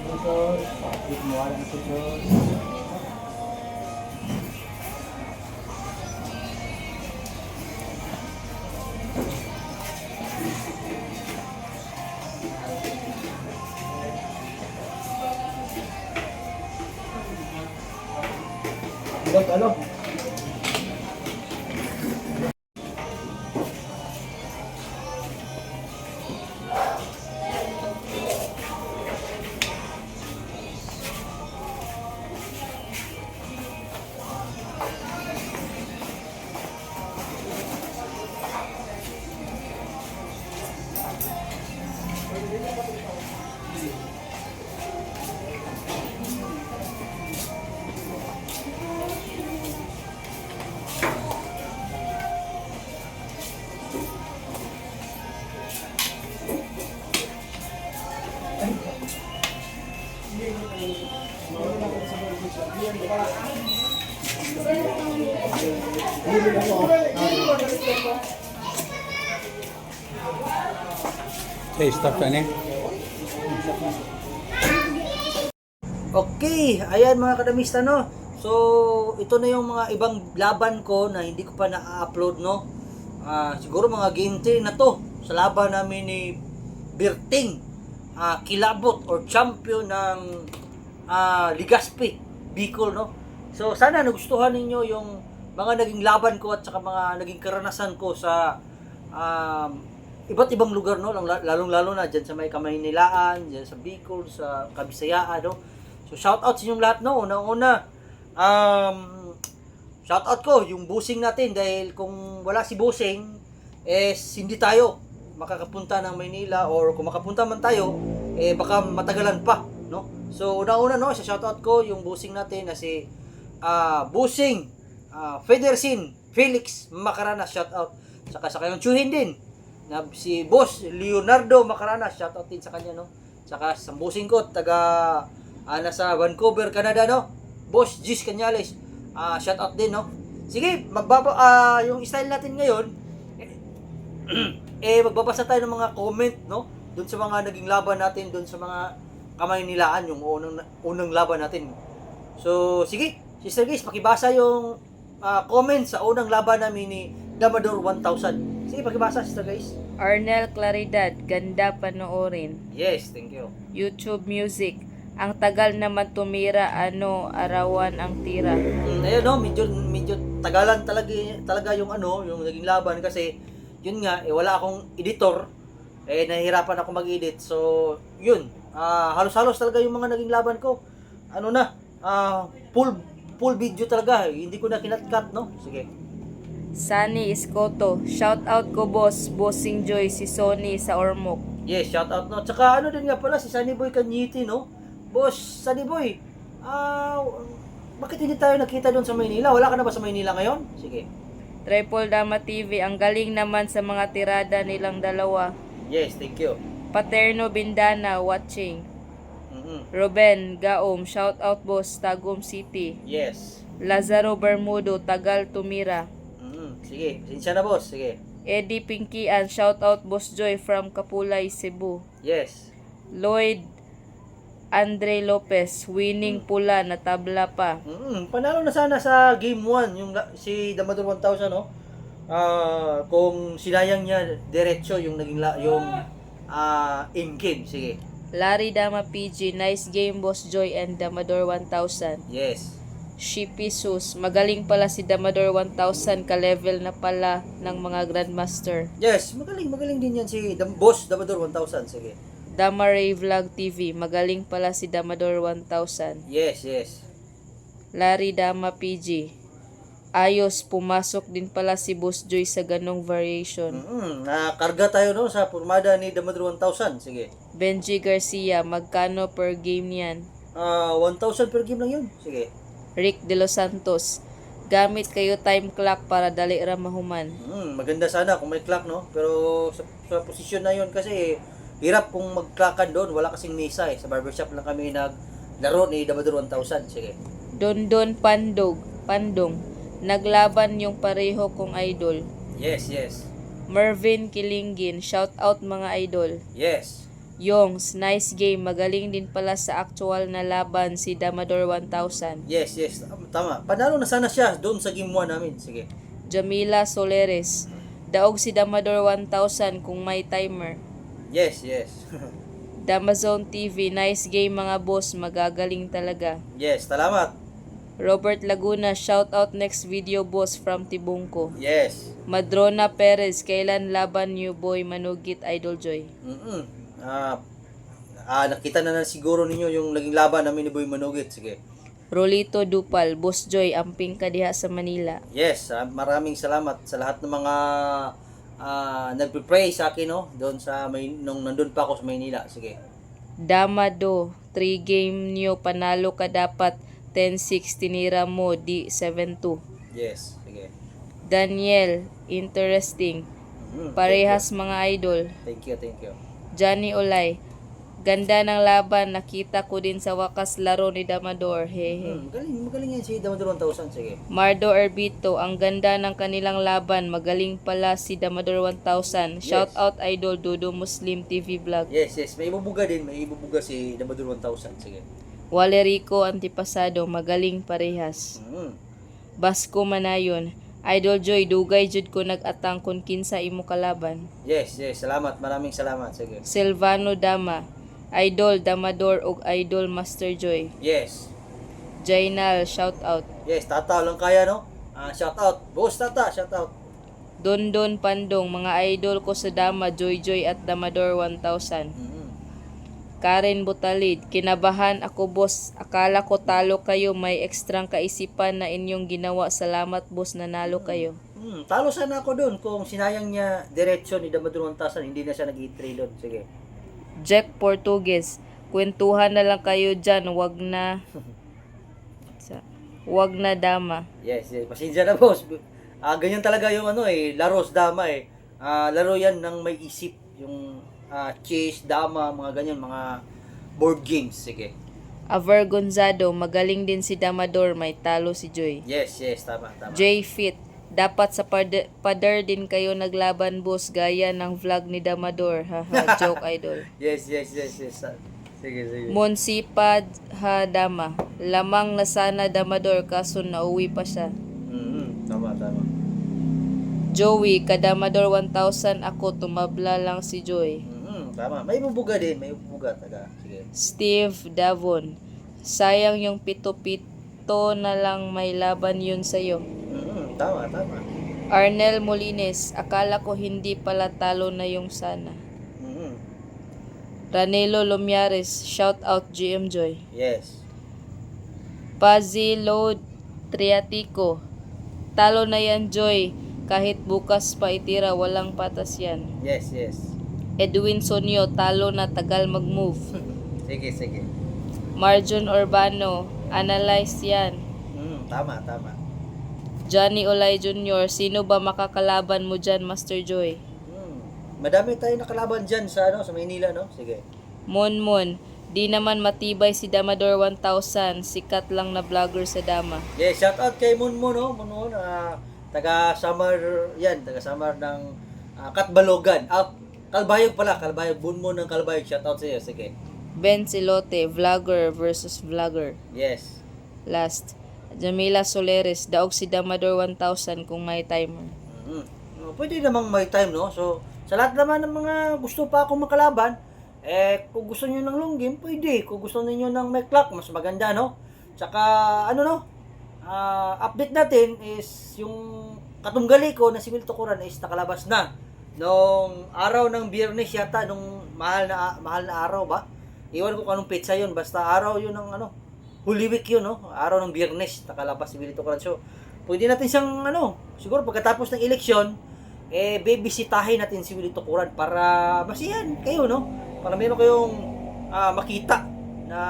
dito. Patrick Muala na si sir. Ilog, ano? Okay, stop ka na eh. Okay, ayan mga kadamista no. So, ito na yung mga ibang laban ko na hindi ko pa na-upload no. Ah, siguro mga game 3 na to sa laban namin ni Berting ah, Kilabot or champion ng ah, Ligaspi Bicol no. So, sana nagustuhan ninyo yung mga naging laban ko at saka mga naging karanasan ko sa um, iba't ibang lugar no, lalong lalo na diyan sa may Kamaynilaan, diyan sa Bicol, sa Kabisayaan no. So shout out sa inyong lahat no. Unang-una um shout out ko yung busing natin dahil kung wala si busing eh hindi tayo makakapunta ng Maynila or kung makapunta man tayo eh baka matagalan pa no. So una-una no, sa shout out ko yung busing natin na si ah busing ah Federsin Felix Macarana shout out. Saka sa kanyang tsuhin din na si Boss Leonardo Macarana shout out din sa kanya no. Saka sa busing ko taga ah, nasa Vancouver, Canada, no? Boss Gis Cañales, ah shout out din, no? Sige, magbaba, ah, yung style natin ngayon, eh, magbabasa tayo ng mga comment, no? Doon sa mga naging laban natin, doon sa mga kamay nilaan, yung unang, unang laban natin. So, sige, Sister Gis, pakibasa yung ah, comment sa unang laban namin ni Damador 1000. Sige, pakibasa, Sister Guys. Arnel Claridad, ganda panoorin. Yes, thank you. YouTube Music, ang tagal naman tumira, ano, arawan ang tira. Mm, ayun no, medyo medyo tagalan talaga talaga yung ano, yung naging laban kasi yun nga eh wala akong editor. Eh nahihirapan ako mag-edit. So, yun. Ah, halos-halos talaga yung mga naging laban ko. Ano na? Ah, full full video talaga. Hindi ko na kinat-cut, no? Sige. Sunny Iskoto, shout out ko boss, bossing joy si Sony sa Ormoc. Yes, shout out no. Tsaka ano din nga pala si Sunny Boy Kanyiti, no? Boss, Sunny Boy. Ah, bakit hindi tayo nakita doon sa Maynila? Wala ka na ba sa Maynila ngayon? Sige. Triple Dama TV, ang galing naman sa mga tirada nilang dalawa. Yes, thank you. Paterno Bindana, watching. Mhm. Ruben Gaom, shout out boss, Tagum City. Yes. Lazaro Bermudo, Tagal Tumira. Sige, pasensya na boss. Sige. Eddie Pinkian, shout out Boss Joy from Kapulay, Cebu. Yes. Lloyd Andre Lopez, winning pula na tabla pa. Mm, panalo na sana sa game 1 yung si Damador 1000 no. Ah, kung sinayang niya diretso yung naging la- yung ah in game. Sige. Larry Dama PG, nice game Boss Joy and Damador 1000. Yes. Shippy Sus, magaling pala si Damador 1000 ka-level na pala ng mga Grandmaster. Yes, magaling magaling din yan si Dam- Boss Damador 1000. Sige. Damaray Vlog TV, magaling pala si Damador 1000. Yes, yes. Larry Dama PG, ayos, pumasok din pala si Boss Joy sa ganong variation. Mm, nakarga tayo no sa pormada ni Damador 1000. Sige. Benji Garcia, magkano per game yan? Ah, 1,000 per game lang yun. Sige. Rick De Los Santos, gamit kayo time clock para dali ra mahuman. Mm, maganda sana kung may clock no. Pero sa, sa posisyon na yun kasi hirap kung mag-clockan doon. Wala kasing misa eh. Sa barbershop lang kami naglaro ni Damador 1000. Sige. Don Don Pandog, Pandong, naglaban yung pareho kong idol. Yes, yes. Mervin Kilingin, shout out mga idol. Yes. Yongs, nice game. Magaling din pala sa actual na laban si Damador 1000. Yes, yes. Tama. Panalo na sana siya doon sa game 1 namin. Sige. Jamila Soleres, daog si Damador 1000 kung may timer. Yes, yes. Damazone TV, nice game mga boss. Magagaling talaga. yes, salamat. Robert Laguna, shout out next video boss from Tibungko. Yes. Madrona Perez, kailan laban niyo boy Manugit Idol Joy? Mm Ah, ah, nakita na na siguro ninyo yung naging laban namin ni Boy Manugit. Sige. Rolito Dupal, Boss Joy, amping ka diha sa Manila. Yes, ah, maraming salamat sa lahat ng mga ah, nagpe-pray sa akin no doon sa may nung nandun pa ako sa Maynila. Sige. Damado, 3 game niyo panalo ka dapat 10-6 tinira mo di 7-2. Yes, sige. Daniel, interesting. Mhm, Parehas mga idol. Thank you, thank you. Johnny Olay, ganda ng laban, nakita ko din sa wakas laro ni Damador. Hehe. Hmm, magaling, magaling yan si Damador 1000. Sige. Mardo Erbito, ang ganda ng kanilang laban. Magaling pala si Damador 1000. Shout Yes. out Idol Dudo Muslim TV Vlog. Yes, yes. May ibubuga din. May ibubuga si Damador 1000. Sige. Walerico Antipasado, magaling parehas. Mhm. Basko Manayon, Idol Joy, dugay jud ko nag-atang kun kinsa imo kalaban. Yes, yes. Salamat. Maraming salamat. Sige. Silvano Dama, Idol Damador ug Idol Master Joy. Yes. Jainal, shout out. Yes, tata lang kaya no? Ah, shout out. Boss tata, shout out. Dondon Pandong, mga idol ko sa Dama, Joy Joy at Damador 1000. Mhm. Karen Butalid, kinabahan ako boss. Akala ko talo kayo, may ekstrang kaisipan na inyong ginawa. Salamat boss, nanalo kayo. Hmm, talo sana ako doon kung sinayang niya diretsyo ni 1000, hindi na siya nag-i-trail doon. Sige. Jack Portugues, kwentuhan na lang kayo dyan, wag na... Wag na dama. Yes, yes. Pasensya na boss. Ah, ganyan talaga yung ano eh, laros dama eh. Ah, laro yan ng may isip, yung ah, chess, dama, mga ganyan, mga board games. Sige. Aver Gonzado, magaling din si Damador, may talo si Joy. Yes, yes, tama, tama. J Fit, dapat sa pad- pader din kayo naglaban boss gaya ng vlog ni Damador. Haha, joke idol. Yes, yes, yes, yes. Ah, Sige, sige. Monsipad ha dama. Lamang na sana Damador kaso nauwi pa siya. Mhm, tama, tama. Joey, kadamador 1000 ako, tumabla lang si Joy. Mhm, tama. May bubuga din, may bubuga taga. Sige. Steve Davon, sayang yung pito-pito na lang may laban yun sa'yo. Mhm, tama, tama. Arnel Molines, akala ko hindi pala talo na yung sana. Mhm. Ranelo Lomiares, shout out GM Joy. Yes. Pazzi Load Triatico, talo na yan Joy. Kahit bukas pa itira, walang patas yan. Yes, yes. Edwin Sonyo, talo na tagal mag-move. Sige, sige. Marjon Urbano, analyze yan. Mhm, tama, tama. Johnny Olay Jr., sino ba makakalaban mo dyan, Master Joy? Hmm. Madami tayong nakalaban dyan sa ano sa Maynila, no? Sige. Monmon, di naman matibay si Damador 1000, sikat lang na vlogger sa Dama. Yeah, shout out kay Munmo, no? Munmo, ah, taga Samar, yan, taga Samar ng ah, Katbalogan. Ah, Kalbayog pala, Kalbayog, Munmo ng Kalbayog. Shout out sa iyo, sige. Ben Silote, vlogger versus vlogger. Yes. Last, Jamila Soleres, daog si Damador 1000 kung may timer. Mhm. Oh, pwede namang may time, no? So, sa lahat naman ng mga gusto pa akong makalaban, eh, kung gusto niyo ng long game, pwede. Kung gusto niyo ng may clock, mas maganda, no? Tsaka, ano, no? Ah, update natin is yung katunggali ko na si Will Tukuran is nakalabas na. Nung araw ng biyernes yata, nung mahal na mahal na araw ba? Iwan ko kung anong pizza yun. Basta araw yun ng ano, Holy Week yun, no? Araw ng biyernes, nakalabas si Tukuran. So, pwede natin siyang, ano, siguro pagkatapos ng eleksyon, eh, bibisitahin natin si Willie Tukuran para masiyan kayo, no? Para meron kayong ah, makita na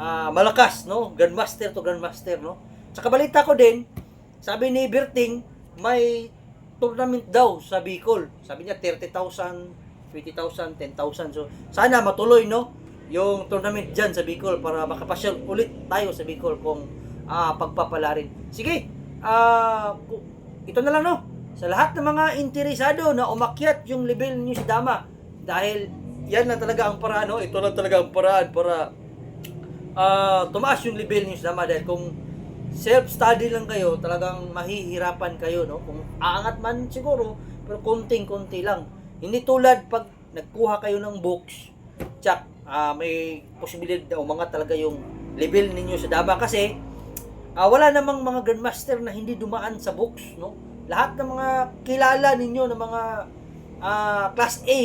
ah, malakas, no? Grandmaster to Grandmaster, no? Tsaka balita ko din, sabi ni Berting, may tournament daw sa Bicol. Sabi niya 30,000, 20,000, 10,000. So, sana matuloy, no? Yung tournament dyan sa Bicol para makapasyal ulit tayo sa Bicol kung ah, pagpapala rin. Sige, ah, ku- ito na lang, no? Sa lahat ng mga interesado na umakyat yung level niyo sa Dama dahil yan lang talaga ang paraan, no? Ito lang talaga ang paraan para ah tumaas yung level niyo sa dama dahil kung self-study lang kayo, talagang mahihirapan kayo, no? Kung aangat man siguro, pero konting-konti lang. Hindi tulad pag nagkuha kayo ng books, tsak, ah, may posibilidad na umangat talaga yung level ninyo sa dama kasi ah, wala namang mga grandmaster na hindi dumaan sa books, no? Lahat ng mga kilala ninyo ng mga ah, class A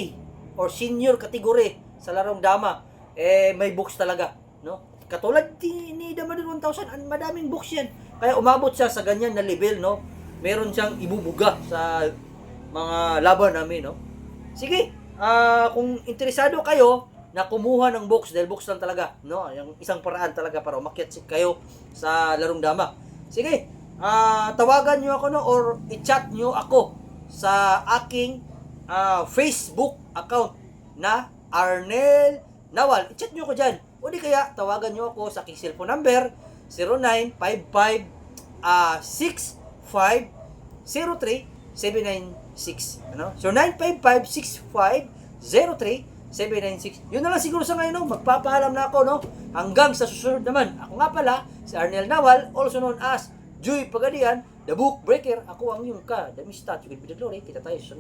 or senior category sa larong dama, eh may books talaga, no? Katulad ni, Damadon 1000, ang madaming books yan. Kaya umabot siya sa ganyan na level, no? Meron siyang ibubuga sa mga laban namin, no? Sige, ah kung interesado kayo na kumuha ng books, dahil books lang talaga, no? Yung isang paraan talaga para umakyat kayo sa larong dama. Sige, ah tawagan nyo ako, no? Or i-chat nyo ako sa aking ah, Facebook account na Arnel Nawal. I-chat nyo ko dyan. O di kaya, tawagan nyo ako sa aking cellphone number 0955 ah 65 03 796 ano? So 955-6503-796 Yun na lang siguro sa ngayon no? Magpapaalam na ako no? Hanggang sa susunod naman Ako nga pala si Arnel Nawal Also known as Joy Pagadian The Book Breaker Ako ang iyong ka Damista Chugid Glory Kita tayo sa